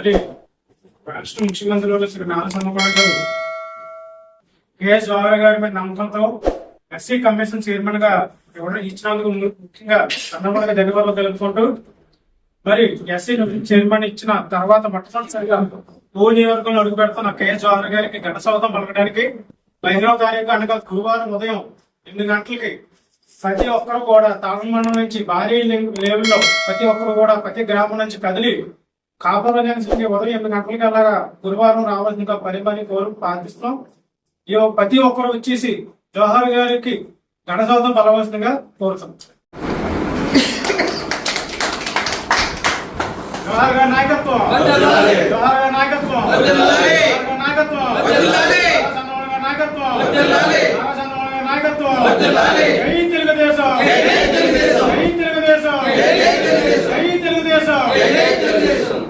మరి రాష్ట్ర ముఖ్యమంత్రి శ్రీ నారా చంద్రబాబు గారు. కేఎస్ జవహర్ గారి మీద నమ్మకంతో ఎస్సీ కమిషన్ చైర్మన్గా ఇవ్వడం ఇచ్చినందుకు ముఖ్యంగా చంద్రబాబు ధన్యవాదాలు తెలుపుకుంటూ మరి ఎస్సీ చైర్మన్ ఇచ్చిన తర్వాత మొట్టమొదటిసారిగా ఓ నియోజకవర్గంలో అడుగు పెడుతున్న కేఎస్ జవహర్ గారికి ఘన స్వాగతం పలకడానికి పదిహేనవ తారీఖు అనగా గురువారం ఉదయం ఎనిమిది గంటలకి ప్రతి ఒక్కరు కూడా తమిళనాడు నుంచి భారీ లెవెల్లో ప్రతి ఒక్కరు కూడా ప్రతి గ్రామం నుంచి కదిలి కాపురం ఉదయం ఎనిమిది గంటల కల్లా గురువారం రావాల్సిన పని పని కోరు ప్రార్థిస్తున్నాం. ఈ ప్రతి ఒక్కరు వచ్చేసి జవహర్ గారికి గణశోధం బలవలసిందిగా కోరుతాం జవహర్ గారి నాయకత్వం. జవహర్ గారి నాయకత్వం. నాయకత్వం. నాయకత్వం. తెలుగుదేశం. తెలుగుదేశం. తెలుగుదేశం. తెలుగుదేశం.